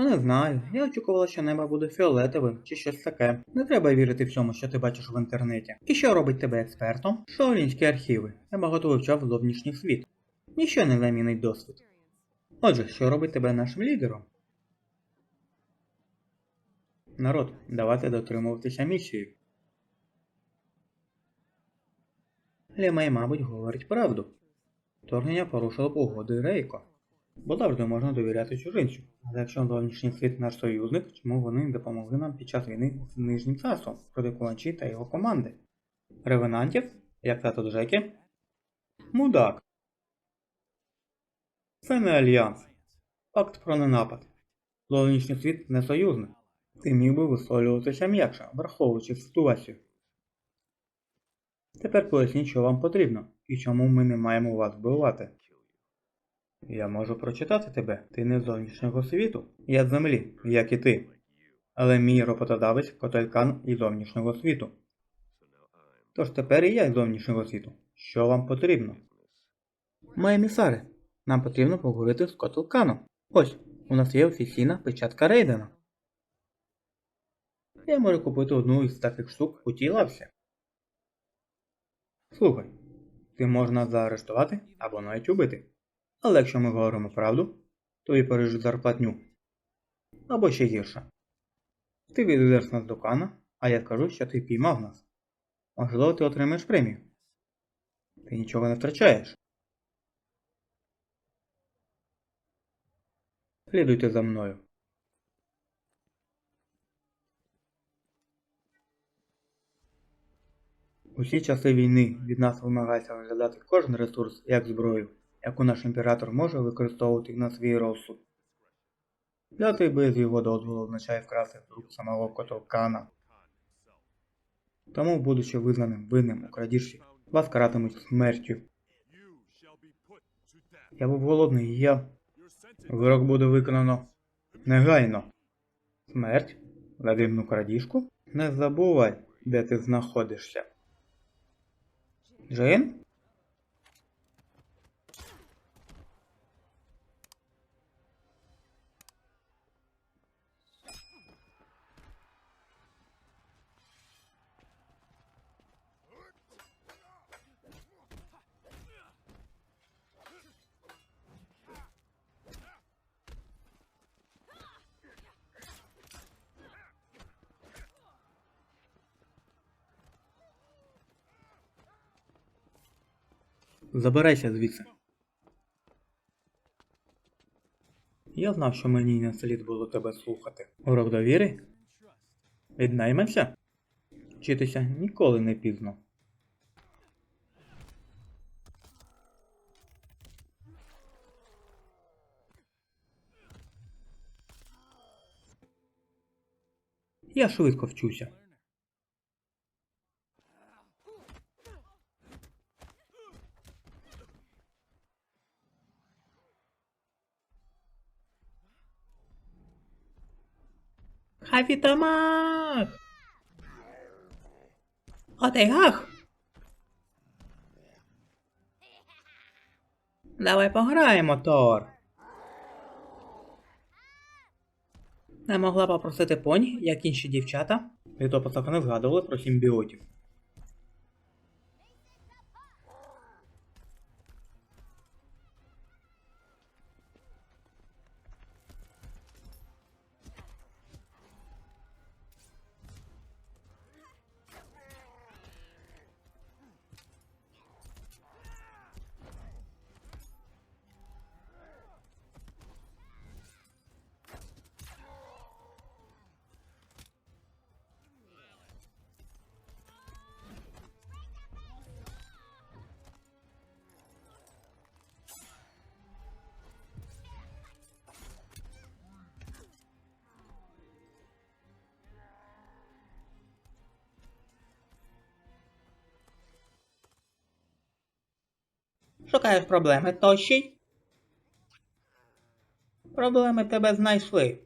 Ну не знаю. Я очікувала, що небо буде фіолетовим чи щось таке. Не треба вірити всьому, що ти бачиш в інтернеті. І що робить тебе експертом? Шаолінські архіви. Я багато вивчав зовнішній світ. Ніщо не замінить досвід. Отже, що робить тебе нашим лідером? Народ, давайте дотримуватися місії. Лімей, мабуть, говорить правду. Вторгнення порушило погоди Рейко. Бо завжди можна довіряти чужинцю. Але якщо зовнішній світ наш союзник, чому вони допомогли нам під час війни з нижнім часом проти Куанчі та його команди? Ревенантів? Як тато Джекі? Мудак. Це не альянс. Факт про ненапад. Зовнішній світ не союзник. Ти міг би висловлюватися м'якше, враховуючи ситуацію. Тепер поясніть, що вам потрібно, і чому ми не маємо вас вбивати. Я можу прочитати тебе, ти не з зовнішнього світу. Я з землі, як і ти. Але мій роботодавець Котелькан із зовнішнього світу. Тож тепер і я з зовнішнього світу. Що вам потрібно? Мої емісари, нам потрібно поговорити з Котелканом. Ось, у нас є офіційна печатка Рейдена. Я можу купити одну із таких штук у тій лавці. Слухай, ти можна заарештувати або навіть убити. Але якщо ми говоримо правду, то і пережить зарплатню. Або ще гірше. Ти відведеш нас до Кана, а я скажу, що ти піймав нас. Можливо, ти отримаєш премію. Ти нічого не втрачаєш. Слідуйте за мною. Усі часи війни від нас вимагається розглядати кожен ресурс як зброю, яку наш імператор може використовувати на свій розсуд. Взяти без його дозволу означає вкрасти з самого Котовкана. Тому, будучи визнаним винним у крадіжці, вас каратимуть смертю. Я був голодний я. Вирок буде виконано негайно. Смерть? За дивну крадіжку? Не забувай, де ти знаходишся. Джейн? Забирайся звідси. Я знав, що мені не слід було тебе слухати. Урок довіри? Віднаймемося? Вчитися ніколи не пізно. Я швидко вчуся. Хафітамах! Отегах! Давай пограємо, Тор. Не могла попросити поні, як інші дівчата. Літописах не згадували про симбіотів. Шукаєш проблеми, тощий? Проблеми тебе знайшли.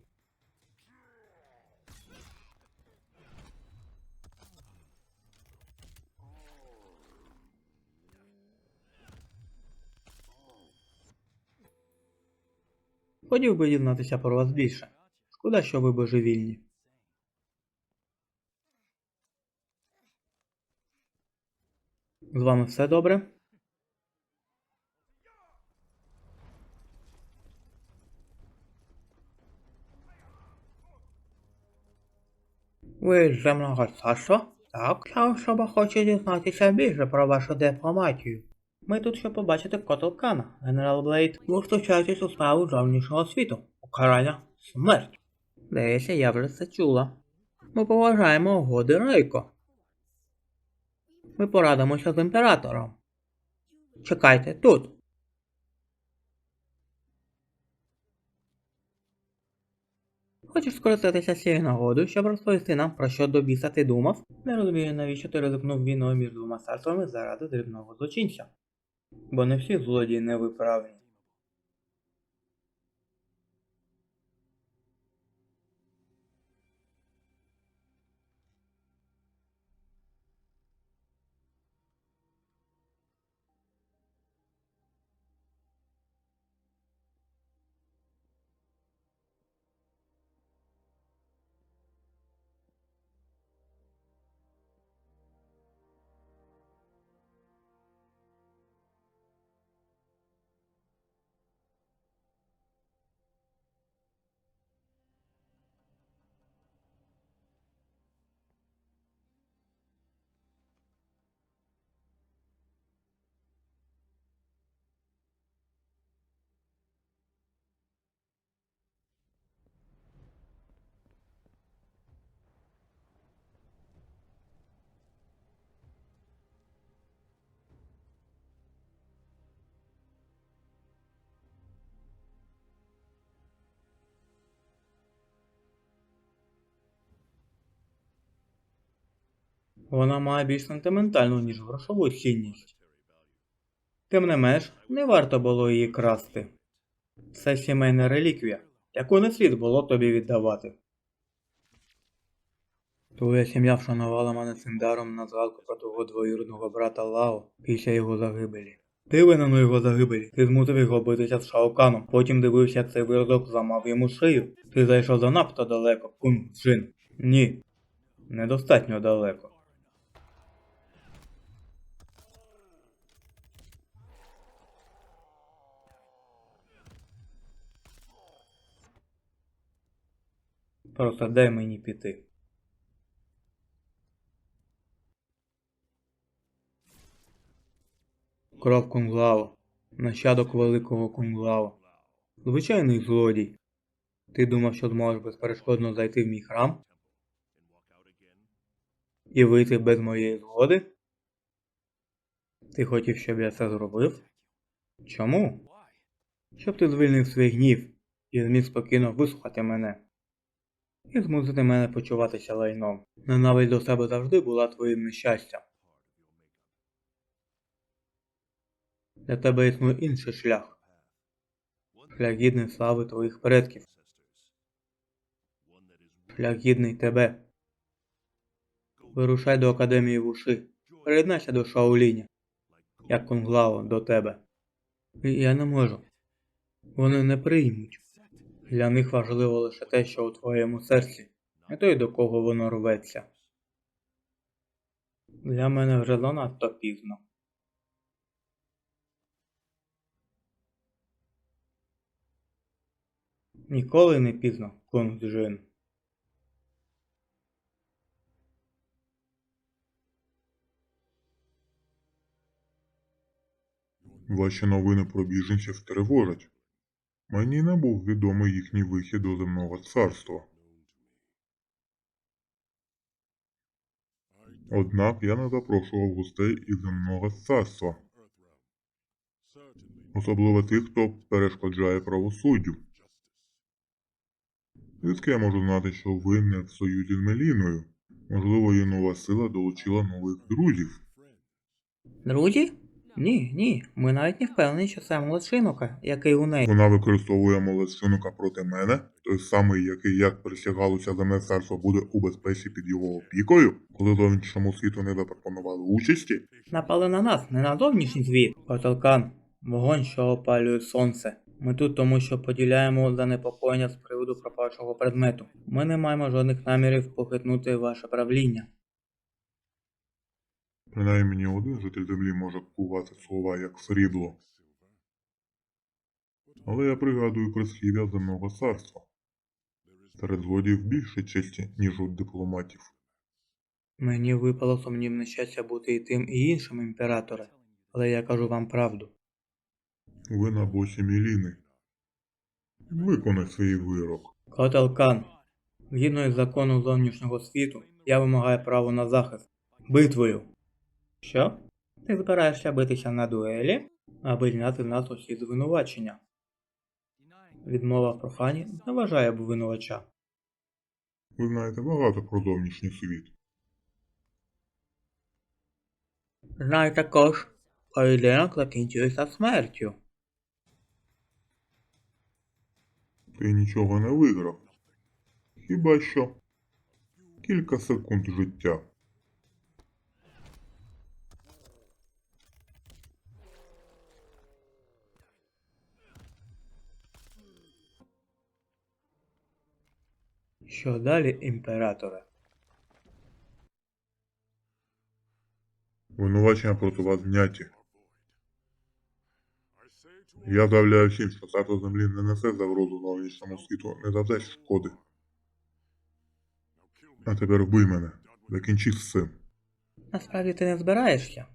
Хотів би дізнатися про вас більше. Шкода, що ви божевільні. З вами все добре? Ви земного царства? Так, особа хоче дізнатися більше про вашу дипломатію. Ми тут, щоб побачити Котлкана, генерал Блейд. Ви втручаєтесь у справу зовнішнього світу. Покарання смерть. Здається, я вже це чула. Ми поважаємо угоди Рейко. Ми порадимося з імператором. Чекайте тут. Хочеш скористатися цією нагодою, щоб розповісти нам, про що до біса ти думав? Не розумію, навіщо ти ризикнув війною між двома царствами заради дрібного злочинця. Бо не всі злодії невиправні. Вона має більш сентиментальну, ніж грошову цінність. Тим не менш, не варто було її красти. Це сімейна реліквія, яку не слід було тобі віддавати. Твоя сім'я вшанувала мене цим даром на згадку про твого двоюродного брата Лао після його загибелі. Ти винен у його загибелі. Ти змусив його битися з Шаоканом. Потім дивився, цей виродок зламав йому шию. Ти зайшов занадто далеко, кун Джин. Ні. Недостатньо далеко. Просто дай мені піти. Кров Кунглао, нащадок великого Кунглао. Звичайний злодій. Ти думав, що зможеш безперешкодно зайти в мій храм? І вийти без моєї згоди? Ти хотів, щоб я це зробив? Чому? Щоб ти звільнив свій гнів і зміг спокійно вислухати мене. І змусити мене почуватися лайном. Ненависть до себе завжди була твоїм нещастям. Для тебе існує інший шлях. Шлях гідний слави твоїх предків. Шлях гідний тебе. Вирушай до Академії Вуши. Приєднайся до Шаоліня. Як Кунглао до тебе. Я не можу. Вони не приймуть. Для них важливо лише те, що у твоєму серці, не той, до кого воно рветься. Для мене вже занадто пізно. Ніколи не пізно, Кунг Джин. Ваші новини про біженців тривожать. Мені не був відомий їхній вихід до земного царства. Однак я не запрошував гостей із земного царства, особливо тих, хто перешкоджає правосуддю. Звідки я можу знати, що ви не в союзі з Меліною? Можливо, її нова сила долучила нових друзів. Друзі? Ні, ні. Ми навіть не впевнені, що це молодшинука, який у неї. Вона використовує молодшинука проти мене, той самий, який, як присягалося земне царство, буде у безпеці під його опікою, коли зовнішньому світу не запропонували участі. Напали на нас, не на зовнішній світ. Котелкан, вогонь, що опалює сонце. Ми тут тому, що поділяємо занепокоєння з приводу пропавшого предмету. Ми не маємо жодних намірів похитнути ваше правління. Принаймні один житель землі може кувати слова як срібло. Але я пригадую прислів'я земного царства. Серед злодіїв більше честі, ніж у дипломатів. Мені випало сумнівне щастя бути і тим, і іншим імператоре, але я кажу вам правду. Ви на боці Міліни. Виконай свій вирок. Котелкан, згідно із законом зовнішнього світу, я вимагаю право на захист. Битвою. Що? Ти збираєшся битися на дуелі, аби зняти нас усі звинувачення. Відмова в проханні не вважає обвинувача. Ви знаєте багато про зовнішній світ. Знаю також, поєдинок закінчується смертю. Ти нічого не виграв. Хіба що кілька секунд життя. Що далі, імператоре? Винувачення проти вас зняті. Я заявляю всім, що царство землі не несе загрозу зовнішньому світу, не завдасть шкоди. А тепер вбий мене. Закінчи з цим. Насправді ти не збираєшся.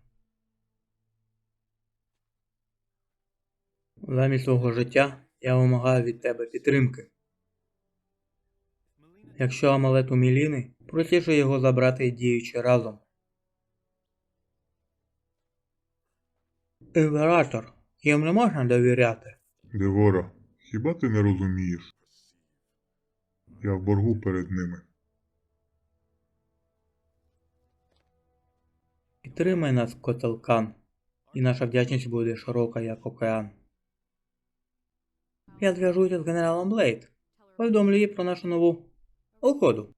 Замість свого життя я вимагаю від тебе підтримки. Якщо амулет у Міліни, простіше його забрати діючи разом. Імператор, їм не можна довіряти. Девора, хіба ти не розумієш? Я в боргу перед ними. Підтримай нас, Котелкан, і наша вдячність буде широка, як океан. Я зв'яжуся з генералом Блейд. Повідомлю їй про нашу нову ou Kodo.